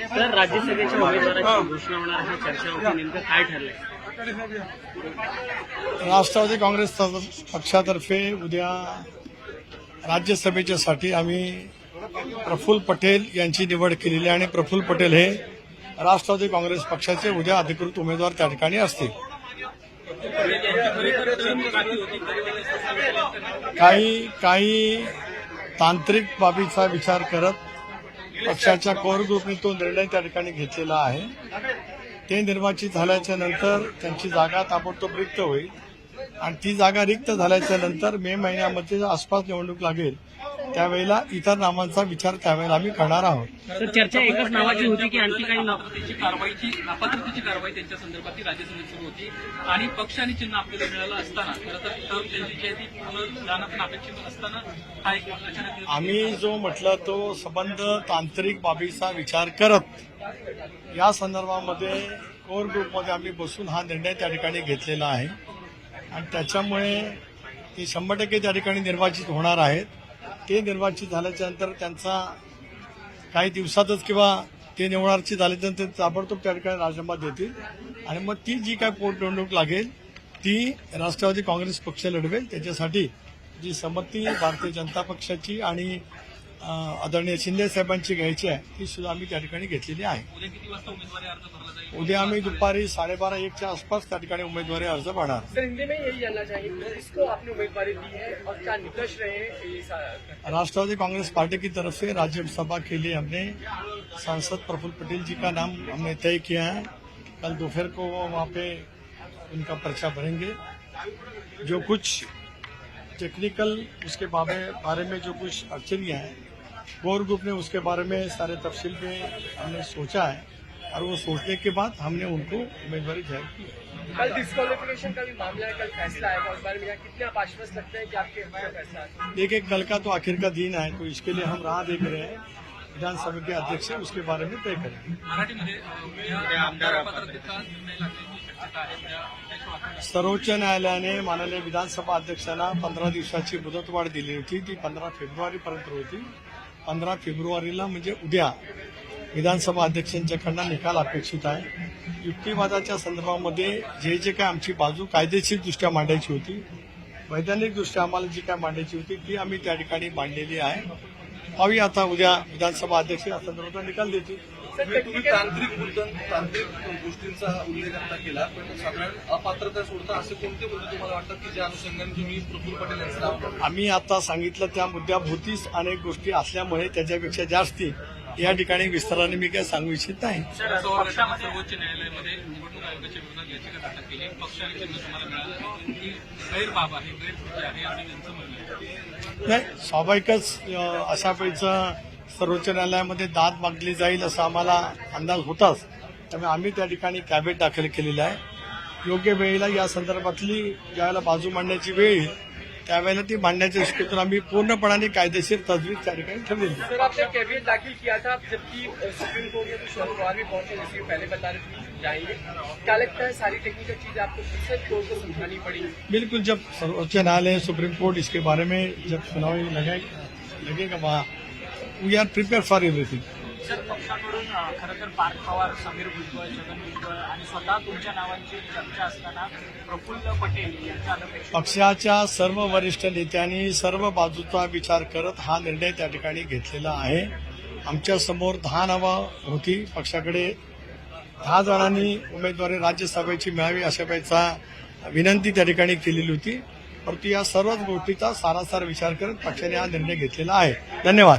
Sir राज्यसभेच्या उमेदवाराची घोषणा होणार आहे. चर्चा होती. नेमकं काय ठरलंय? राष्ट्रवादी काँग्रेस पक्षातर्फे उद्या राज्यसभेच्यासाठी आम्ही प्रफुल्ल पटेल यांची निवड केलेली आहे आणि प्रफुल्ल पटेल हे राष्ट्रवादी काँग्रेस पक्षाचे उद्या अधिकृत उमेदवार त्या ठिकाणी असतील. काही काही तांत्रिक बाबीचा विचार करत पक्षाच्या कोर ग्रुपने तो निर्णय त्या ठिकाणी घेतलेला आहे. ते निर्वाचित झाल्याच्यानंतर त्यांची जागा ताबडतोब रिक्त होईल. आणि ती जागा रिक्त झाल्याच्यानंतर मे महिन्यामध्ये आसपास निवडणूक लागेल. त्यावेळेला इतर नावांचा विचार त्यावेळेला आम्ही करणार आहोत. तर चर्चा एकच नावाची होती की आणखी काही नाव? त्याची कारवाईची नापात्रतेची कारवाई त्यांच्या संदर्भात ती राज्यसभेत सुरू होती. आणि पक्ष आणि चिन्ह आपल्याला मिळालं असताना खरं तर टर्म त्यांची जी आहे ती पूर्ण जाणं पण अपेक्षित असताना हा एक अचानक आम्ही जो म्हटलं तो संबंध तांत्रिक बाबीचा विचार करत या संदर्भामध्ये कोर ग्रुपमध्ये आम्ही बसून हा निर्णय त्या ठिकाणी घेतलेला आहे. आणि त्याच्यामुळे ते शंभर टक्के त्या ठिकाणी निर्वाचित होणार आहेत. ते निर्वाचित झाल्याच्यानंतर त्यांचा काही दिवसातच किंवा ते निवडणुकीत झाल्याच्यानंतर ते ताबडतोब त्या ठिकाणी राजीनामा देतील. आणि मग ती जी काय पोटनिवडणूक लागेल ती राष्ट्रवादी काँग्रेस पक्ष लढवेल. त्याच्यासाठी जी संमती भारतीय जनता पक्षाची आणि आदरणीय शिंदे साहेबांची घ्यायची आहे ती सुद्धा आम्ही त्या ठिकाणी घेतलेली आहे. उद्या किती वाजता उमेदवारी अर्ज़ भरला आम्ही दुपारी साडेबारा एकच्या आसपास त्या ठिकाणी उमेदवारी अर्ज़ भरणार. में यही जानना चाहेंगे किसको आपने उम्मीदवारी दी है और क्या निकष रहे हैं ये सा- राष्ट्रवादी कांग्रेस पार्टी की तरफ़ से राज्यसभा के लिए हमने सांसद प्रफुल्ल पटेल जी का नाम हमने तय किया है। कल दोपहर को वो वहाँ पे उनका पर्चा भरेंगे। जो कुछ टेक्निकल उसके बारे बारे में जो कुछ अड़चनियाँ हैं कोर ग्रुप ने उसके बारे में सारे तफसील में हमने सोचा है और वो सोचने के बाद हमने उनको उम्मीदवारी ज़ाहिर की है। कल डिस्कालिफिकेशन का भी मामला है कल फैसला आएगा। उस बारे में कितने आप आश्वस्त लगते हैं कि आपके फैसला? देखिए कल का तो आखिर का दिन है तो इसके लिए हम राह देख रहे हैं। विधानसभा के अध्यक्ष उसके बारे में तय करेंगे। अध्यक्ष सर्वोच्च न्यायालयाने माननीय विधानसभा अध्यक्षांना पंधरा दिवसाची मुदतवाढ दिली होती. ती पंधरा फेब्रुवारीपर्यंत होती. पंधरा फेब्रुवारीला म्हणजे उद्या विधानसभा अध्यक्षांच्याकडनं निकाल अपेक्षित आहे. युक्तिवादाच्या संदर्भामध्ये जे जे काय आमची बाजू कायदेशीरदृष्ट्या मांडायची होती वैधानिकदृष्ट्या आम्हाला जी काय मांडायची होती ती आम्ही त्या ठिकाणी मांडलेली आहे. हवी आता उद्या विधानसभा अध्यक्ष या संदर्भात निकाल देतील. तुम्ही तांत्रिक मुद्दा तांत्रिक गोष्टींचा उल्लेख आता केला पण साधारण अपात्रता सोडता असे कोणते मुद्दे तुम्हाला वाटतात की ज्या अनुषंगाने तुम्ही प्रफुल्ल पटेल यांचं? आम्ही आता सांगितलं त्या मुद्द्याभोवतीच अनेक गोष्टी असल्यामुळे त्याच्यापेक्षा जास्ती या ठिकाणी विस्ताराने मी काय सांगू इच्छित नाही. सर्वोच्च न्यायालयामध्ये निवडणूक आयोगाच्या विरोधात याचिका दाखल केली पक्ष आणि चिन्ह तुम्हाला मिळालं ही गैरबाब आहे गैरकृती आहे असं त्यांचं म्हणणं आहे. नाही स्वाभाविकच अशा वेळचं सर्वोच्च न्यायालयामध्ये दाद मागली जाईल असा आम्हाला अंदाज होताच. त्यामुळे आम्ही त्या ठिकाणी कॅबेट दाखल केलेलं आहे. योग्य वेळेला या संदर्भातली ज्यावेळेला बाजू मांडण्याची वेळ येईल त्यावेळेला ती मांडण्याच्या दृष्टीतून आम्ही पूर्णपणाने कायदेशीर तजवीज त्या ठिकाणी ठेवलेली दाखिल किया था जबकि अ, सुप्रीम कोर्ट में तो शरद पवार भी पहुंचे जैसे कि पहले बता रहे थे जाएंगे। क्या लगता है सारी टेक्निकल चीजें आपको फिर से कोर्ट को समझानी पड़ी? बिल्कुल जब सर्वोच्च न्यायालय सुप्रीम कोर्ट इसके बारे में जब सुनावणी लगे लगेगा वहाँ। We are prepared for everything sir पक्षाकडून अ, खरं तर पार्थ पवार समीर भुजबळ छगन भुजबळ आणि स्वतः तुमच्या नावांची चर्चा असताना प्रफुल्ल पटेल यांच्या अनपेक्षित पक्षाच्या सर्व वरिष्ठ नेत्यांनी सर्व बाजूचा विचार करत हा निर्णय त्या ठिकाणी घेतलेला आहे. आमच्यासमोर दहा नावं होती. पक्षाकडे दहा जणांनी उमेदवारी राज्यसभेची मिळावी अशा वेळेचा विनंती त्या ठिकाणी केलेली होती. परंतु या सर्वच गोष्टीचा सारासार विचार करत पक्षाने हा निर्णय घेतलेला आहे. धन्यवाद.